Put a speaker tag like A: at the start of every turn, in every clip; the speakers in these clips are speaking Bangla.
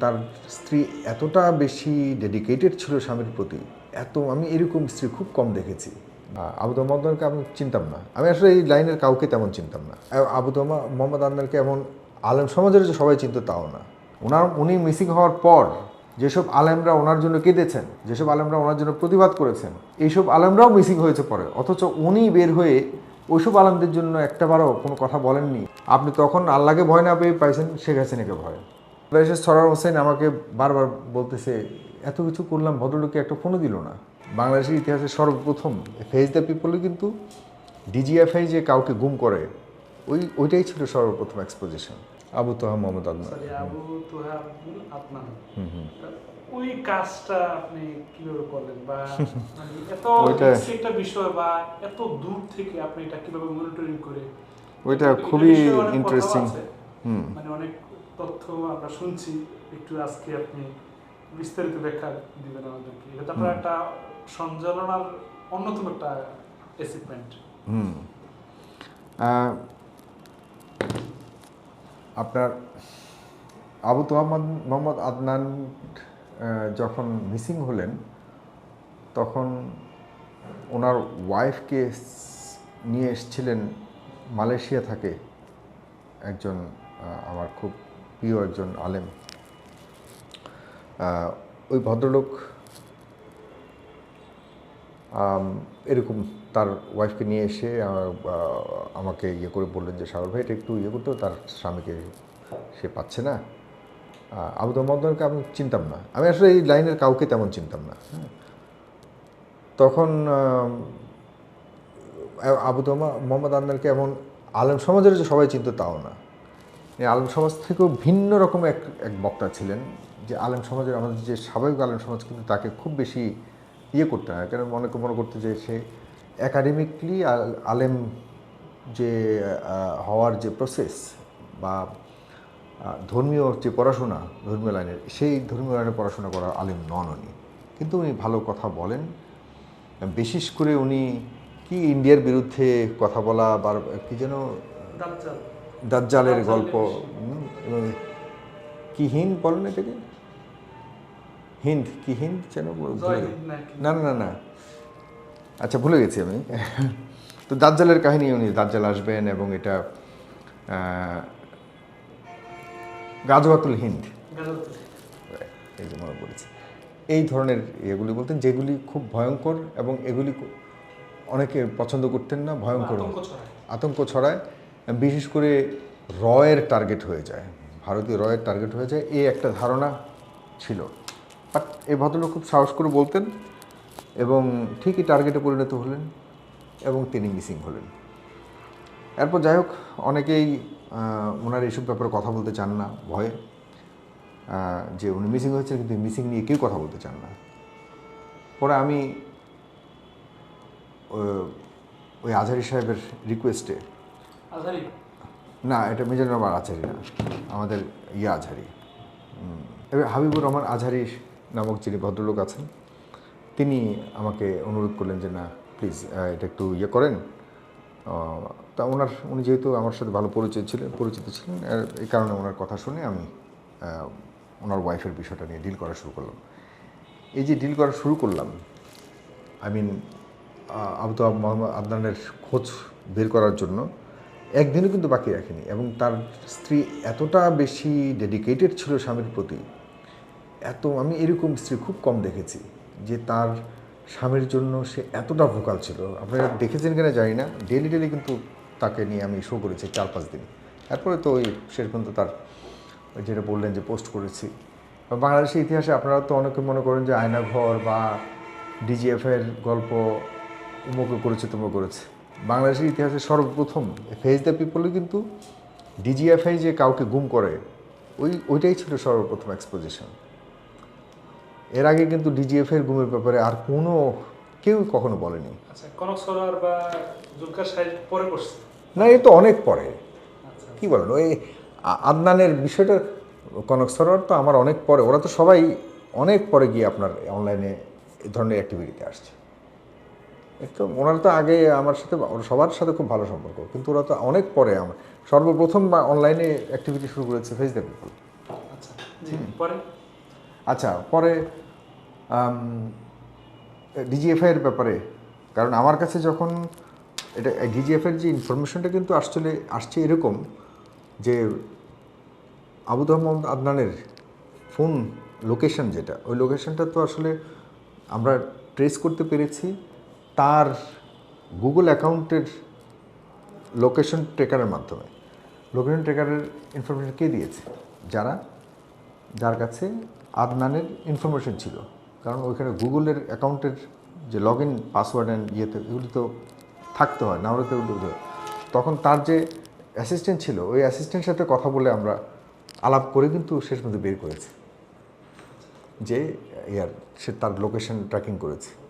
A: তার স্ত্রী এতটা বেশি ডেডিকেটেড ছিল স্বামীর প্রতি, এত আমি এরকম স্ত্রী খুব কম দেখেছি। আ- আবু তোমা মোহাম্মদকে আমি চিনতাম না। আমি আসলে এই লাইনের কাউকে তেমন চিনতাম না। আ- আবু তোমা মোহাম্মদ আদনানকে এমন আলেম সমাজের যে সবাই চিনতো তাও না। ওনার, উনি মিসিং হওয়ার পর যেসব আলেমরা ওনার জন্য কেঁদেছেন, যেসব আলেমরা ওনার জন্য প্রতিবাদ করেছেন, এইসব আলেমরাও মিসিং হয়েছে পরে। অথচ উনি বের হয়ে ওইসব আলেমদের জন্য একটাবারও কোনো কথা বলেননি। আপনি তখন আল্লাহকে ভয় না পেয়ে পাইছেন, শেখ হাসিনাকে ভয়। এসে সরার হোসেন আমাকে বারবার বলতেছে এত কিছু করলাম ভদ্রলোককে একটা ফোনও দিল না। বাংলাদেশের ইতিহাসে সর্বপ্রথম ফেজ দ্য পিপলে কিন্তু ডিজিএফআই যে কাউকে গুম করে ওই ওইটাই ছিল সর্বপ্রথম এক্সপোজিশন আবু তোহা মোহাম্মদ আদনান।
B: আবু তোহাব আপনার ওই কাজটা আপনি কীভাবে করলেন? বা মানে এত
A: ওইটা-
B: একটা বিষয় বা এত দূর থেকে আপনি এটা কীভাবে মনিটরিং করে?
A: ওইটা খুবই ইন্টারেস্টিং হুম।
B: মানে অনেক তথ্য আমরা শুনছি একটু আজকে আপনি বিস্তারিত ব্যাখ্যা দিবেন আমাদেরকে। এটা তো আপনার একটা সঞ্চালনার অন্যতম একটা অ্যাচিভমেন্ট
A: হুম। আপনার আবু তোহাম্মদ মোহাম্মদ আদনান যখন মিসিং হলেন তখন ওনার ওয়াইফকে নিয়ে এসেছিলেন মালয়েশিয়া থাকে একজন আমার খুব প্রিয় একজন আলেম। ওই ভদ্রলোক এরকম তার ওয়াইফকে নিয়ে এসে আমাকে ইয়ে করে বললেন যে, সাগর ভাই, এটা একটু ইয়ে করতো তার স্বামীকে সে পাচ্ছে না। আবু তোহাম্মদকে আমি চিনতাম না। আমি আসলে এই লাইনের কাউকে তেমন চিনতাম না হ্যাঁ। তখন আবু মোহাম্মদ আন্নারকে এমন আলেম সমাজের যে সবাই চিনতো তাও না। আলেম সমাজ থেকেও ভিন্ন রকম এক এক বক্তা ছিলেন যে আলেম সমাজের আমাদের যে স্বাভাবিক আলেম সমাজ কিন্তু তাকে খুব বেশি ইয়ে করতে হয়। কেন অনেকে মনে করতে যে সে একাডেমিকলি আলেম যে হওয়ার যে প্রসেস বা ধর্মীয় যে পড়াশোনা, ধর্মীয় লাইনের, সেই ধর্মীয় লাইনের পড়াশোনা করা আলেম নন উনি। কিন্তু উনি ভালো কথা বলেন। বিশেষ করে উনি কি ইন্ডিয়ার বিরুদ্ধে কথা বলা বা কি যেন দাজ্জালের গল্প। কি হিন্দ বলেন এটাকে? হিন্দ কি হিন্দ যেন না না না না। আচ্ছা ভুলে গেছি আমি। তো দাজ্জালের কাহিনী উনি দাজ্জাল আসবেন এবং এটা গাজওয়াতুল হিন্দ। এই যে মনে পড়েছে। এই ধরনের এগুলি বলতেন যেগুলি খুব ভয়ঙ্কর এবং এগুলি অনেকে পছন্দ করতেন না ভয়ঙ্কর।
B: আতঙ্ক ছড়ায়।
A: বিশেষ করে রয়ের টার্গেট হয়ে যায়। ভারতীয় রয়ের টার্গেট হয়ে যায়। এই একটা ধারণা ছিল। বাট এই ভদ্রলোক খুব সাহস করে বলতেন এবং ঠিকই টার্গেটে পরিণত হলেন এবং তিনি মিসিং হলেন। এরপর যাই হোক, অনেকেই ওনার এইসব ব্যাপারে কথা বলতে চান না, ভয়ে। যে উনি মিসিং হয়েছেন কিন্তু মিসিং নিয়ে কেউ কথা বলতে চান না। পরে আমি ওই আজহারি সাহেবের রিকোয়েস্টে না এটা মিজানুর আজহারি না। আমাদের ইয়া উম, এবার হাবিবুর রহমান আজহারি নামক যিনি ভদ্রলোক আছেন তিনি আমাকে অনুরোধ করলেন যে না প্লিজ এটা একটু ইয়ে করেন। তা ওনার উনি যেহেতু আমার সাথে ভালো পরিচয় ছিলেন পরিচিত ছিলেন এই কারণে ওনার কথা শুনে আমি ওনার ওয়াইফের বিষয়টা নিয়ে ডিল করা শুরু করলাম। এই যে ডিল করা শুরু করলাম আই মিন আবু মোহাম্মদ আদনানের খোঁজ বের করার জন্য একদিনও কিন্তু বাকি রাখেনি এবং তার স্ত্রী এতটা বেশি ডেডিকেটেড ছিল স্বামীর প্রতি, এত, আমি এরকম স্ত্রী খুব কম দেখেছি যে তার স্বামীর জন্য সে এতটা ভোকাল ছিল। আপনারা দেখেছেন কিনা জানি না ডেলি ডেলি কিন্তু তাকে নিয়ে আমি শো করেছি চার, পাঁচ দিন। তারপরে তো ওই শেষ পর্যন্ত তার যেটা বললেন যে পোস্ট করেছি। বাংলাদেশের ইতিহাসে আপনারা তো অনেকে মনে করেন যে আয়নাঘর বা ডিজিএফের গল্প উমুকে করেছে তুমো করেছে। বাংলাদেশের ইতিহাসে সর্বপ্রথম ফেজ দ্য পিপলে কিন্তু ডিজিএফআই যে কাউকে গুম করে ওই ওইটাই ছিল সর্বপ্রথম এক্সপোজিশন এর আগে কিন্তু ডিজিএফ এর গুমের ব্যাপারে আর কোনো কেউ কখনো বলেনি।
B: আচ্ছা
A: না এ তো অনেক পরে।
B: আচ্ছা।
A: কি বলেন ওই আদনানের বিষয়টা কনক সরোয়ার তো আমার অনেক পরে ওরা তো সবাই অনেক পরে গিয়ে আপনার অনলাইনে এই ধরনের অ্যাক্টিভিটিতে আসছে। একটু ওনারা তো আগে আমার সাথে সবার সাথে খুব ভালো সম্পর্ক। কিন্তু ওরা তো অনেক পরে আমার। সর্বপ্রথম অনলাইনে অ্যাক্টিভিটি শুরু করেছে ফেস দ্য পিপল
B: আচ্ছা পরে?
A: আচ্ছা পরে ডিজিএফআই এর ব্যাপারে। কারণ আমার কাছে যখন এটা ডিজিএফ এর যে ইনফরমেশনটা কিন্তু আসলে আসছে এরকম যে আবুদ মোহাম্মদ আদনানের ফোন লোকেশন যেটা ওই লোকেশনটা তো আসলে আমরা ট্রেস করতে পেরেছি। তার গুগল অ্যাকাউন্টের লোকেশন ট্রেকারের মাধ্যমে। লোকেশন ট্রেকারের ইনফরমেশন কে দিয়েছে? যারা, যার কাছে আদনানের ইনফরমেশন ছিল। কারণ ওইখানে গুগলের অ্যাকাউন্টের যে লগ ইন পাসওয়ার্ড অ্যান্ড ইয়েতে, এগুলি তো থাকতে হয় না হলে তো তখন তার যে অ্যাসিস্ট্যান্ট ছিল, ওই অ্যাসিস্ট্যান্টের সাথে কথা বলে আমরা আলাপ করে কিন্তু শেষ মধ্যে বের করেছি। যে, ইয়ার, সে তার লোকেশন ট্র্যাকিং করেছে।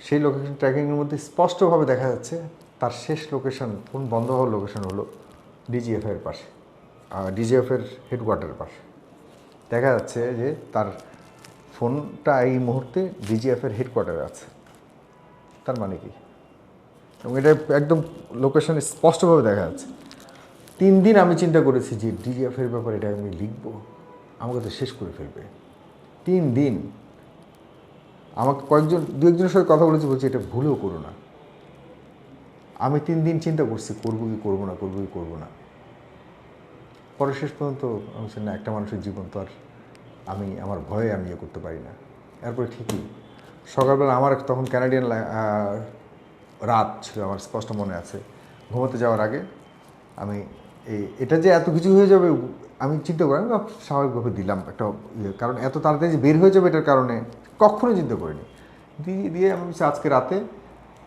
A: সেই লোকেশন ট্র্যাকিংয়ের মধ্যে স্পষ্টভাবে দেখা যাচ্ছে তার শেষ লোকেশন ফোন বন্ধ হওয়ার লোকেশন হলো ডিজিএফের পাশে ডিজিএফের হেডকোয়ার্টারের পাশে। দেখা যাচ্ছে যে তার ফোনটা এই মুহূর্তে ডিজিএফের হেডকোয়ার্টারে আছে। তার মানে কি? এবং এটা একদম লোকেশন স্পষ্টভাবে দেখা যাচ্ছে। তিন দিন আমি চিন্তা করেছি যে ডিজিএফের ব্যাপারে এটা আমি লিখব, আমাকে তো শেষ করে ফেলবে। তিন দিন আমাকে কয়েকজন দু একজনের সাথে কথা বলেছি, বলছি, এটা ভুলেও করো না। আমি তিন দিন চিন্তা করছি, করব কি, করব না, করব কি, করব না। পরে শেষ পর্যন্ত আমি না, একটা মানুষের জীবন তো আর আমি, আমার ভয়ে আমি ইয়ে করতে পারি না। এরপরে ঠিকই, সকালবেলা আমার তখন ক্যানাডিয়ান রাত ছিল, আমার স্পষ্ট মনে আছে। ঘুমোতে যাওয়ার আগে আমি এই, এটা যে এত কিছু হয়ে যাবে আমি চিন্তা করি, আমি স্বাভাবিকভাবে দিলাম একটা ইয়ে। কারণ এত তাড়াতাড়ি যে বের হয়ে যাবে এটার কারণে কখনো চিন্তা করিনি। দিয়ে দিয়ে আমি বলছি আজকে রাতে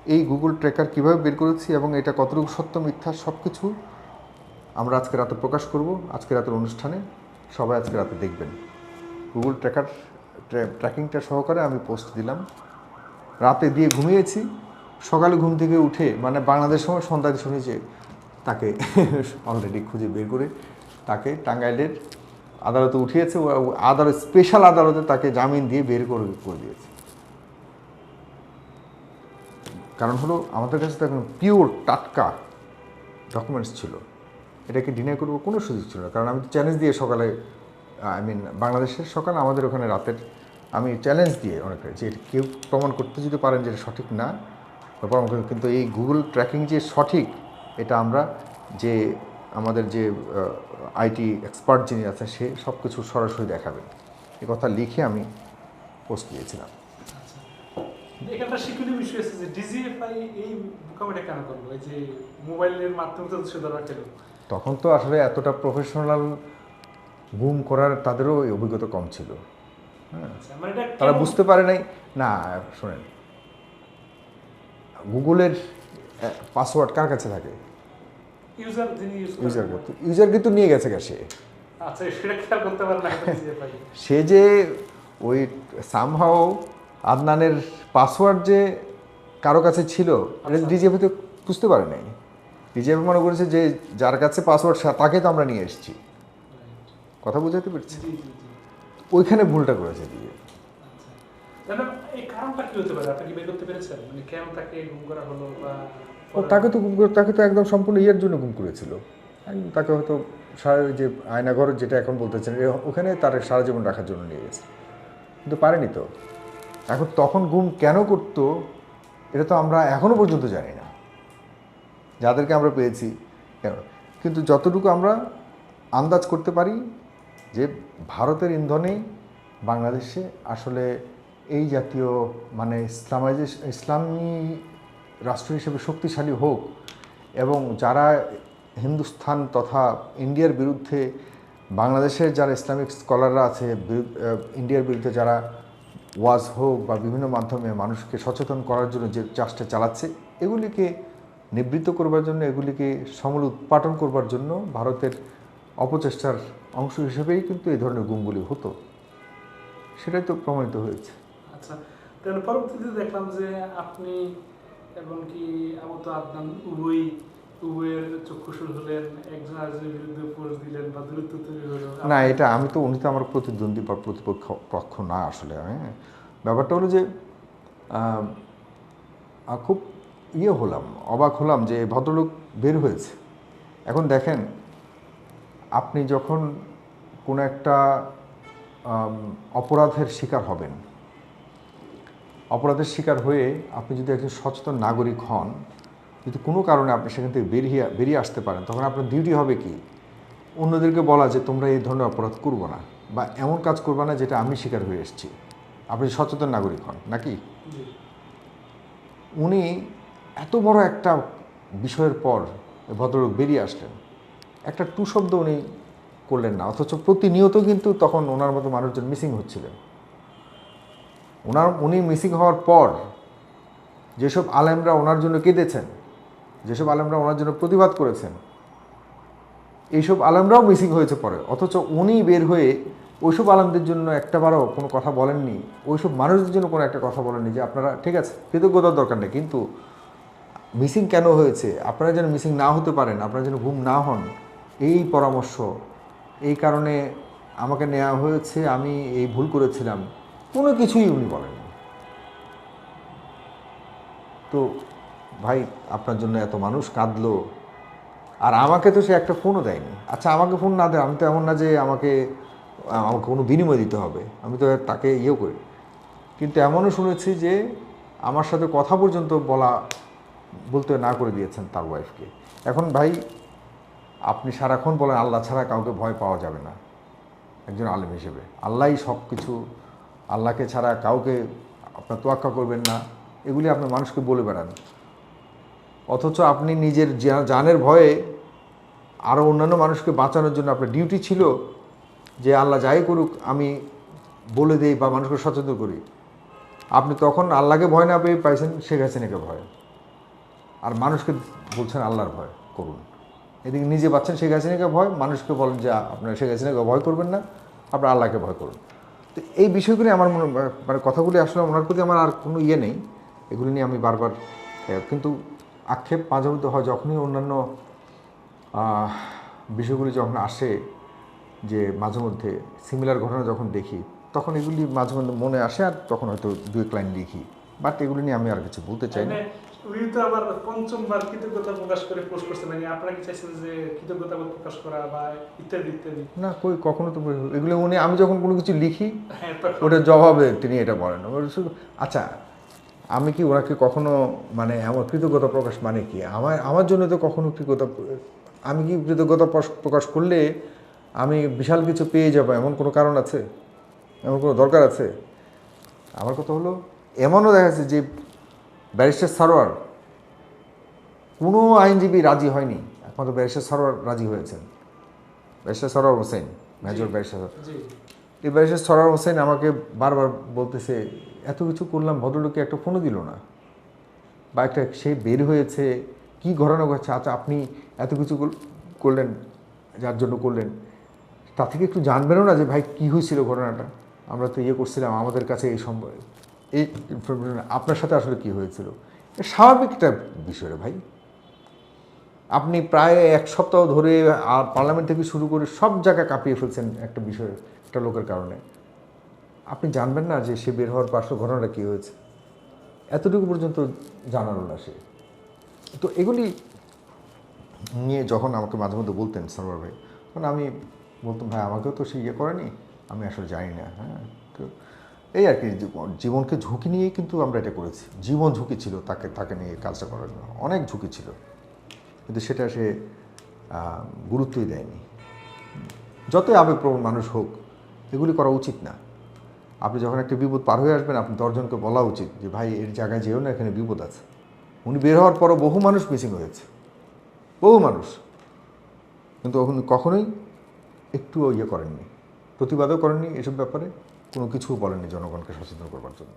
A: এই গুগল ট্র্যাকার কীভাবে বের করেছি এবং এটা কতটুকু সত্য, মিথ্যা সব কিছু আমরা আজকে রাতে প্রকাশ করব, আজকে রাতের অনুষ্ঠানে। সবাই আজকে রাতে দেখবেন। গুগল ট্র্যাকার ট্র্যাকিংটা সহকারে আমি পোস্ট দিলাম। রাতে দিয়ে ঘুমিয়েছি। সকালে ঘুম থেকে উঠে মানে বাংলাদেশ সময় সন্ধ্যার শুনি যে তাকে অলরেডি খুঁজে বের করে তাকে টাঙ্গাইলের আদালতে উঠিয়েছে আদালত স্পেশাল আদালতে তাকে জামিন দিয়ে বের করে করে দিয়েছে। কারণ হলো আমাদের কাছে তো এখন পিওর টাটকা ডকুমেন্টস ছিল। এটাকে ডিনাই করব কোনো সুযোগ ছিল না। কারণ আমি চ্যালেঞ্জ দিয়ে সকালে আই মিন বাংলাদেশের সকাল আমাদের ওখানে রাতের আমি চ্যালেঞ্জ দিয়ে অনেক যে কেউ প্রমাণ করতে যদি পারেন যেটা সঠিক না প্রমাণ কিন্তু এই গুগল ট্র্যাকিং যে সঠিক, এটা আমরা যে আমাদের যে আইটি এক্সপার্ট যিনি আছেন সে সব কিছু সরাসরি দেখাবেন। এ কথা লিখে আমি পোস্ট দিয়েছিলাম।
B: এখানটা শিক্ষণীয় বিষয় আছে যে ডিজিএফআই এই বোকামিটা কেন করল? এই যে মোবাইলের মাধ্যমে তো ধরা
A: তখন তো আসলে এতটা প্রফেশনাল গুম করার তাদেরও অভিজ্ঞতা কম ছিল। হ্যাঁ।
B: আচ্ছা, মানে
A: তারা বুঝতে পারে নাই। না শোনেন। গুগলের পাসওয়ার্ড কার কাছে থাকে?
B: ইউজার যিনি
A: কিন্তু নিয়ে গেছে সে।
B: আচ্ছা সেটা খেয়াল করতে পারে না
A: সে যে ওই সামহাও আদনানের পাসওয়ার্ড যে কারও কাছে ছিল
B: আচ্ছা।
A: ডিজিএফ তো বুঝতে পারে নাই। ডিজিএফ মনে করেছে যে যার কাছে পাসওয়ার্ড তাকে তো আমরা নিয়ে এসেছি। কথা বুঝাতে পারছি? ওইখানে ভুলটা করেছে দিয়ে
B: আচ্ছা। এই কারণটা কি হতে পারে? আপনি কি বের করতে পেরেছেন? মানে কেন তাকে গুম করা হলো বা
A: ও তাকে তো তাকে তো একদম সম্পূর্ণ ইয়ের জন্য গুম করেছিল। তাকে হয়তো সারা যে আয়নাঘর যেটা এখন বলতেছেন ওখানে তার সারা জীবন রাখার জন্য নিয়ে গেছে। কিন্তু পারেনি তো। এখন তখন গুম কেন করতো, এটা তো আমরা এখনও পর্যন্ত জানি না। যাদেরকে আমরা পেয়েছি, কেন? কিন্তু যতটুকু আমরা আন্দাজ করতে পারি যে ভারতের ইন্ধনে বাংলাদেশে আসলে এই জাতীয় মানে ইসলামাইজেশন ইসলামী রাষ্ট্র হিসেবে শক্তিশালী হোক এবং যারা হিন্দুস্থান তথা ইন্ডিয়ার বিরুদ্ধে, বাংলাদেশের যারা ইসলামিক স্কলাররা আছে ইন্ডিয়ার বিরুদ্ধে যারা ওয়াজ হোক বা বিভিন্ন মাধ্যমে মানুষকে সচেতন করার জন্য যে চাষটা চালাচ্ছে, এগুলিকে নিবৃত্ত করবার জন্য, এগুলিকে সমল উৎপাটন করবার জন্য ভারতের অপচেষ্টার অংশ হিসেবেই কিন্তু এই ধরনের গুমগুলি হতো। সেটাই তো প্রমাণিত হয়েছে।
B: আচ্ছা তাহলে পরবর্তীতে দেখলাম যে আপনি এবং কি আমত আদনান উভয় উভয়ের চক্ষুসুর হলেন একজন আরেকজনের বিরুদ্ধে পোস্ট দিলেন বা দূরত্ব তৈরি হলো।
A: না, এটা আমি তো, উনি তো আমার প্রতিদ্বন্দ্বী বা প্রতিপক্ষ, পক্ষ না আসলে হ্যাঁ ব্যাপারটা হলো যে খুব ইয়ে হলাম, অবাক হলাম যে ভদ্রলোক বের হয়েছে। এখন দেখেন, আপনি যখন কোনো একটা অপরাধের শিকার হবেন অপরাধের শিকার হয়ে আপনি যদি একজন সচেতন নাগরিক হন, যদি কোনো কারণে আপনি সেখান থেকে বেরিয়ে বেরিয়ে আসতে পারেন, তখন আপনার ডিউটি হবে কি? অন্যদেরকে বলা যে তোমরা এই ধরনের অপরাধ করব না বা এমন কাজ করবে না যেটা আমি শিকার হয়ে এসেছি। আপনি সচেতন নাগরিক হন, নাকি? উনি এত বড় একটা বিষয়ের পর ভদ্রলোক বেরিয়ে আসলেন। একটা টু শব্দ উনি করলেন না, অথচ প্রতিনিয়ত কিন্তু তখন ওনার মতো মানুষজন মিসিং হচ্ছিলেন। ওনার, উনি মিসিং হওয়ার পর যেসব আলেমরা ওনার জন্য কেঁদেছেন, যেসব আলেমরা ওনার জন্য প্রতিবাদ করেছেন, এইসব আলেমরাও মিসিং হয়েছে পরে। অথচ উনি বের হয়ে ওইসব আলেমদের জন্য একটাবারও কোনো কথা বলেননি, ওইসব মানুষদের জন্য কোনো একটা কথা বলেননি যে আপনারা, ঠিক আছে, কৃতজ্ঞতার দরকার নেই, কিন্তু মিসিং কেন হয়েছে, আপনারা যেন মিসিং না হতে পারেন, আপনারা যেন ঘুম না হন, এই পরামর্শ, এই কারণে আমাকে নেওয়া হয়েছে, আমি এই ভুল করেছিলাম। কোনো কিছুই উনি বলেননি। তো ভাই, আপনার জন্য এত মানুষ কাঁদলো। আর আমাকে তো সে একটা ফোনও দেয়নি। আচ্ছা আমাকে ফোন না দেয়, আমি তো এমন না যে আমাকে আমাকে কোনো বিনিময় দিতে হবে। আমি তো তাকে ইয়েও করি কিন্তু এমনও শুনেছি যে আমার সাথে কথা পর্যন্ত বলা, বলতে না করে দিয়েছেন তার ওয়াইফকে এখন ভাই, আপনি সারাক্ষণ বলেন, আল্লাহ ছাড়া কাউকে ভয় পাওয়া যাবে না। একজন আলেম হিসেবে। আল্লাহই সব কিছু আল্লাহকে ছাড়া কাউকে আপনার তোয়াক্কা করবেন না। এগুলি আপনি মানুষকে বলে বেড়ান। অথচ আপনি নিজের জানের ভয়ে আরও অন্যান্য মানুষকে বাঁচানোর জন্য আপনার ডিউটি ছিল যে আল্লাহ যাই করুক, আমি বলে দিই বা মানুষকে সচেতন করি। আপনি তখন আল্লাহকে ভয় না পেয়ে পাইছেন, শেখ হাসিনাকে ভয়। আর মানুষকে বলছেন আল্লাহর ভয়, করুন। এদিকে নিজে পাচ্ছেন শেখ হাসিনাকে ভয়, মানুষকে বলেন যে আপনারা শেখ হাসিনাকে ভয় করবেন না, আপনারা আল্লাহকে ভয় করুন। তো এই বিষয়গুলি আমার মনে মানে কথাগুলি আসলে ওনার প্রতি আমার আর কোনো ইয়ে নেই। এগুলি নিয়ে আমি বারবার কিন্তু আক্ষেপ মাঝে মধ্যে হয় যখনই অন্যান্য বিষয়গুলি যখন আসে, যে মাঝে মধ্যে সিমিলার ঘটনা যখন দেখি, তখন এগুলি মাঝে মধ্যে মনে আসে আর তখন হয়তো দু এক লাইন লিখি। বাট এগুলি নিয়ে আমি আর কিছু বলতে চাই না।
B: উনি তো আবার পঞ্চমবার কৃতজ্ঞতা প্রকাশ করে পোস্ট করছেন নাকি আপনারা কি চাইছেন যে কৃতজ্ঞতা প্রকাশ করা বা ইত্যাদি ইত্যাদি?
A: না কই কখনো তো এগুলো উনি আমি যখন কোনো কিছু লিখি
B: হ্যাঁ
A: ওটার জবাবে তিনি এটা বলেন। আচ্ছা আমি কি ওনাকে কখনো মানে আমার কৃতজ্ঞতা প্রকাশ মানে কি? আমার আমার জন্য তো কখনো কৃতজ্ঞতা আমি কি কৃতজ্ঞতা প্রকাশ করলে আমি বিশাল কিছু পেয়ে যাব? এমন কোনো কারণ আছে? এমন কোনো দরকার আছে? আমার কথা হলো এমনও দেখা যাচ্ছে যে ব্যারিস্টার সারোয়ার কোনো আইনজীবী রাজি হয়নি। একমাত্র ব্যারিস্টার সারোয়ার রাজি হয়েছেন। Barrister Sarwar Hossain major barrister এই ব্যারিস্টার সরার হোসেন আমাকে বারবার বলতেছে এত কিছু করলাম ভদ্রলোককে একটা ফোনও দিল না। বা একটা সে বের হয়েছে কি ঘটনা ঘটছে? আচ্ছা আপনি এত কিছু করলেন যার জন্য করলেন। তা থেকে একটু জানবেনও না যে ভাই কী হয়েছিল ঘটনাটা? আমরা তো ইয়ে করছিলাম আমাদের কাছে এই সম্ভব এই ইনফরমেশন আপনার সাথে আসলে কি হয়েছিল? স্বাভাবিক একটা বিষয় ভাই। আপনি প্রায় এক সপ্তাহ ধরে আর পার্লামেন্ট থেকে শুরু করে সব জায়গায় কাঁপিয়ে ফেলছেন একটা বিষয়, একটা লোকের কারণে। আপনি জানবেন না যে সে বের হওয়ার পার্শ্ব ঘটনাটা কী হয়েছে। এতটুকু পর্যন্ত জানালো না সে। তো এগুলি নিয়ে যখন আমাকে মাঝে মধ্যে বলতেন সারোয়ার ভাই, তখন আমি বলতাম, ভাই, আমাকেও তো সে ইয়ে করেনি, আমি আসলে জানি না। হ্যাঁ তো এই আর কি জীবনকে ঝুঁকি নিয়েই কিন্তু আমরা এটা করেছি। জীবন ঝুঁকি ছিল তাকে তাকে নিয়ে কাজটা করার জন্য। অনেক ঝুঁকি ছিল। কিন্তু সেটা সে গুরুত্বই দেয়নি। যতই আবেগপ্রবণ মানুষ হোক, এগুলি করা উচিত না। আপনি যখন একটা বিপদ পার হয়ে আসবেন আপনি দশজনকে বলা উচিত যে, ভাই, এর জায়গায় যেও না, এখানে বিপদ আছে। উনি বের হওয়ার পরও বহু মানুষ মিসিং হয়েছে। বহু মানুষ। কিন্তু উনি কখনোই একটুও ইয়ে করেননি। প্রতিবাদও করেননি এসব ব্যাপারে। কোনো কিছু বলেনি জনগণকে সচেতন করবার জন্য।